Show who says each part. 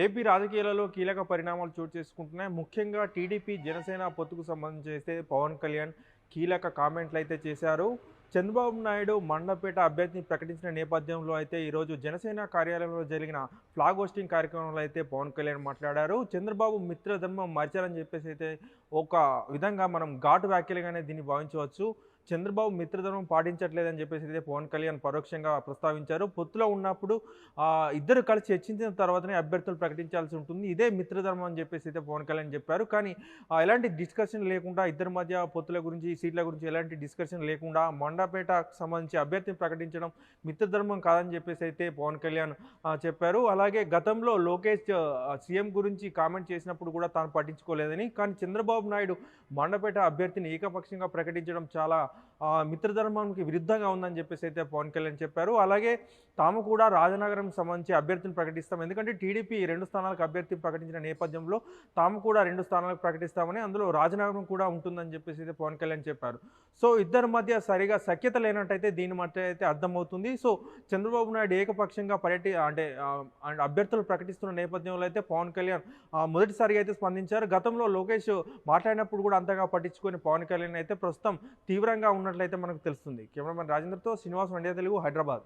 Speaker 1: AP రాజకీయాలలో కీలక పరిణామాలు చోటు చేసుకుంటున్నాయి. ముఖ్యంగా టీడీపీ జనసేన పొత్తుకు సంబంధించి అయితే పవన్ కళ్యాణ్ కీలక కామెంట్లు అయితే చేశారు. చంద్రబాబు నాయుడు మండపేట అభ్యర్థిని ప్రకటించిన నేపథ్యంలో అయితే ఈరోజు జనసేన కార్యాలయంలో జరిగిన ఫ్లాగ్ హోస్టింగ్ కార్యక్రమంలో అయితే పవన్ కళ్యాణ్ మాట్లాడారు. చంద్రబాబు మిత్రధర్మం మర్చారని చెప్పేసి అయితే ఒక విధంగా మనం ఘాటు వ్యాఖ్యలుగానే దీన్ని భావించవచ్చు. చంద్రబాబు మిత్రధర్మం పాటించట్లేదని చెప్పేసి అయితే పవన్ కళ్యాణ్ పరోక్షంగా ప్రస్తావించారు. పొత్తులో ఉన్నప్పుడు ఇద్దరు కలిసి చర్చించిన తర్వాతనే అభ్యర్థులు ప్రకటించాల్సి ఉంటుంది. ఇదే మిత్రధర్మం అని చెప్పేసి అయితే పవన్ కళ్యాణ్ చెప్పారు. కానీ ఎలాంటి డిస్కషన్ లేకుండా ఇద్దరి మధ్య పొత్తుల గురించి సీట్ల గురించి ఎలాంటి డిస్కషన్ లేకుండా మండపేటకు సంబంధించి అభ్యర్థిని ప్రకటించడం మిత్రధర్మం కాదని చెప్పేసి అయితే పవన్ కళ్యాణ్ చెప్పారు. అలాగే గతంలో లోకేష్ సీఎం గురించి కామెంట్ చేసినప్పుడు కూడా తాను పట్టించుకోలేదని. కానీ చంద్రబాబు నాయుడు మండపేట అభ్యర్థిని ఏకపక్షంగా ప్రకటించడం చాలా మిత్రధర్మానికి విరుద్ధంగా ఉందని చెప్పేసి అయితే పవన్ కళ్యాణ్ చెప్పారు. అలాగే తాము కూడా రాజనగరం సంబంధించి అభ్యర్థిని ప్రకటిస్తాం. ఎందుకంటే టీడీపీ రెండు స్థానాలకు అభ్యర్థి ప్రకటించిన నేపథ్యంలో తాము కూడా రెండు స్థానాలకు ప్రకటిస్తామని అందులో రాజనగరం కూడా ఉంటుందని చెప్పేసి అయితే పవన్ కళ్యాణ్ చెప్పారు. సో ఇద్దరి మధ్య సరిగా సఖ్యత లేనట్టయితే దీని మధ్య అయితే అర్థమవుతుంది. సో చంద్రబాబు నాయుడు ఏకపక్షంగా పర్యటి అంటే అభ్యర్థులు ప్రకటిస్తున్న నేపథ్యంలో అయితే పవన్ కళ్యాణ్ మొదటిసారిగా అయితే స్పందించారు. గతంలో లోకేష్ మాట్లాడినప్పుడు కూడా అంతగా పట్టించుకొని పవన్ కళ్యాణ్ అయితే ప్రస్తుతం తీవ్రంగా ఉన్నట్లయితే మనకు తెలుస్తుంది. కెమెరామెన్ రాజేంద్రతో శ్రీనివాస్ వండియా తెలుగు హైదరాబాద్.